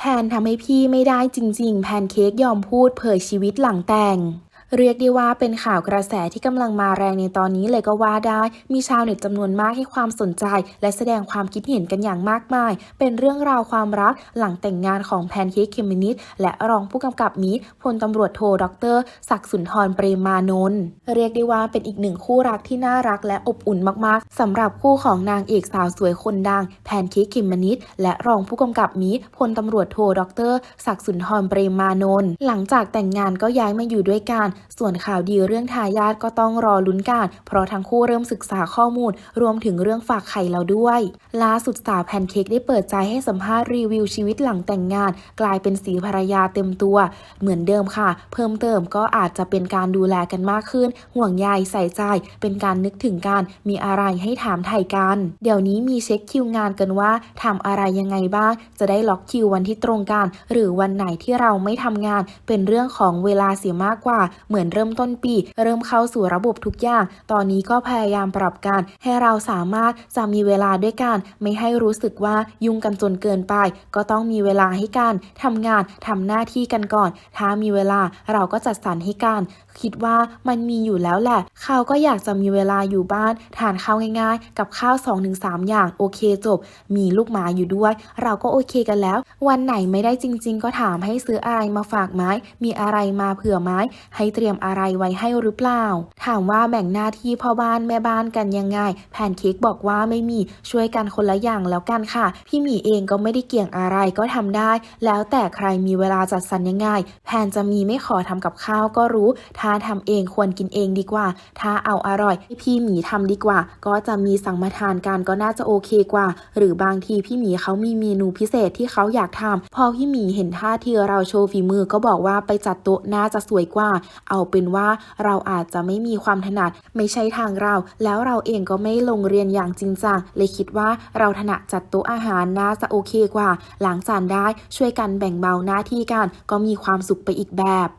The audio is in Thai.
แพนทำให้พี่ไม่ได้จริง ๆ แพนเค้กยอมพูดเผยชีวิตหลังแต่ง เรียกได้ว่าเป็นข่าวกระแสที่กำลังมาแรงในตอนนี้เลยก็ว่าได้ มีชาวเน็ตจำนวนมากให้ความสนใจ และแสดงความคิดเห็นกันอย่างมากมาย เป็นเรื่องราวความรักหลังแต่งงานของแพนเค้กเคมินิสและรองผู้กำกับมีพลตำรวจโทดรศักดิ์สุนทรเปรมานนท์เรียกได้ว่าเป็นอีกหนึ่งคู่รักที่น่ารักและอบอุ่นมากๆสำหรับคู่ของนางเอกสาวสวยคนดัง แพนเค้กเคมินิสและรองผู้กำกับมีพลตำรวจโทดรศักดิ์สุนทรเปรมานนท์หลังจากแต่งงานก็ย้ายมาอยู่ด้วยกันส่วนข่าวดีเรื่องทายาทก็ต้องรอลุ้นกันเพราะทั้งคู่เริ่มศึกษาข้อมูล รวมถึงเรื่องฝากไข่แล้วด้วย ล่าสุดสาวแพนเค้กได้เปิดใจให้สัมภาษณ์รีวิวชีวิตหลังแต่งงาน กลายเป็นสีภรรยาเต็มตัว เหมือนเดิมค่ะ เพิ่มเติมก็อาจจะเป็นการดูแลกันมากขึ้น ห่วงใยใส่ใจ เป็นการนึกถึงกันมีอะไรให้ถามไถ่กัน เดี๋ยวนี้มีเช็คคิวงานกันว่าทำอะไรยังไงบ้าง จะได้ล็อกคิววันที่ตรงกัน หรือวันไหนที่เราไม่ทำงาน เป็นเรื่องของเวลาเสียมากกว่าเหมือนเริ่มต้นปี เริ่มเข้าสู่ระบบทุกอย่าง ตอนนี้ก็พยายามปรับกันให้เราสามารถจะมีเวลาด้วยกัน ไม่ให้รู้สึกว่ายุ่งกันจนเกินไป ก็ต้องมีเวลาให้กันทำงานทำหน้าที่กันก่อน ถ้ามีเวลาเราก็จัดสรรให้กัน คิดว่ามันมีอยู่แล้วแหละ เขาก็อยากจะมีเวลาอยู่บ้านทานข้าวง่าย ๆ กับข้าว 2-3 อย่างโอเคจบ มีลูกหมาอยู่ด้วย เราก็โอเคกันแล้ว วันไหนไม่ได้จริง ๆ ก็ถามให้ซื้ออะไรมาฝากไหมมีอะไรมาเผื่อไหมให้เตรียมอะไรไว้ให้หรือเปล่า ถามว่าแบ่งหน้าที่พ่อบ้านแม่บ้านกันยังไง แพนเค้กบอกว่าไม่มีช่วยกันคนละอย่างแล้วกันค่ะ พี่หมีเองก็ไม่ได้เกี่ยงอะไรก็ทำได้ แล้วแต่ใครมีเวลาจัดสรรยังไง แพนจะมีไม่ขอทำกับข้าวก็รู้ ถ้าทำเองควรกินเองดีกว่า ถ้าเอาอร่อยให้พี่หมีทำดีกว่า ก็จะมีสั่งมาทานกันก็น่าจะโอเคกว่า หรือบางทีพี่หมีเขามีเมนูพิเศษที่เขาอยากทำพอพี่หมีเห็นท่าที่เราโชว์ฝีมือก็บอกว่าไปจัดโต๊ะน่าจะสวยกว่าเอาเป็นว่าเราอาจจะไม่มีความถนัดไม่ใช่ทางเรา แล้วเราเองก็ไม่ลงเรียนอย่างจริงจังเลยคิดว่าเราถนัดจัดโต๊ะอาหารน่าจะโอเคกว่าล้างจานได้ช่วยกันแบ่งเบาหน้าที่กันก็มีความสุขไปอีกแบบ